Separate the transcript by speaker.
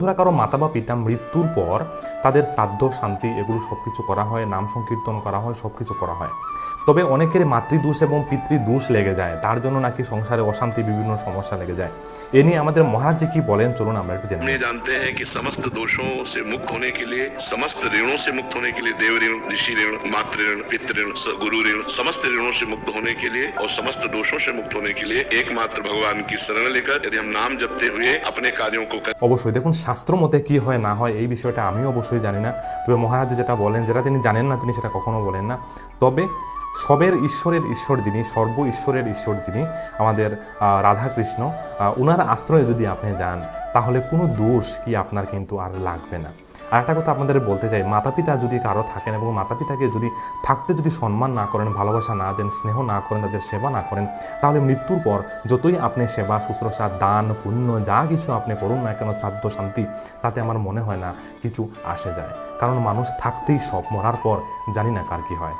Speaker 1: ধরা কারও মাতা বা পিতা মৃত্যুর পর তাদের শ্রাদ্ধ শান্তি এগুলো সব কিছু করা হয় নাম সংকীর্তন করা হয় সব কিছু করা হয় তবে অনেকের মাতৃদোষ এবং পিতৃদোষ লেগে যায় তার জন্য নাকি সংসারে অশান্তি বিভিন্ন সমস্যা লেগে যায় এ নিয়ে আমাদের মহারাজ কি বলেন চলুন আমরা একটু জেনে নিই।
Speaker 2: अपने जानते हैं कि समस्त दोषों से मुक्त होने के लिए समस्त ऋणों से मुक्त होने के लिए देव ऋण ऋषि ऋण मातृ ऋण पितृ ऋण स- गुरु ऋण समस्त ऋणों से मुक्त होने के लिए और समस्त दोषों से मुक्त होने के लिए एकमात्र भगवान की शरण लेकर यदि हम नाम जपते हुए अपने कार्यों को कर
Speaker 1: অবশ্যই দেখুন শাস্ত্র মতে কি হয় না হয় এই বিষয়টা আমিও অবশ্যই জানি না। তবে মহারাজ যেটা বলেন, যেটা তিনি জানেন না, তিনি সেটা কখনো বলেন না। তবে সবের ঈশ্বরের ঈশ্বর যিনি, সর্ব ঈশ্বরের ঈশ্বর যিনি, আমাদের রাধাকৃষ্ণ ওনার আশ্রয়ে যদি আপনি যান, তাহলে কোনো দোষ কি আপনার কিন্তু আর লাগবে না। আর একটা কথা আপনাদের বলতে চাই মাতা পিতা যদি কারও থাকেন এবং মাতা পিতাকে যদি থাকতে যদি সম্মান না করেন, ভালোবাসা না দেন, স্নেহ না করেন, তাদের সেবা না করেন, তাহলে মৃত্যুর পর যতই আপনি সেবা, শুশ্রূষা, দান, পুণ্য, যা কিছু আপনি করুন না কেন, শ্রাদ্ধ, শান্তি, তাতে আমার মনে হয় না কিছু আসে যায়। কারণ মানুষ থাকতেই সব, মরার পর জানি না কার কি হয়।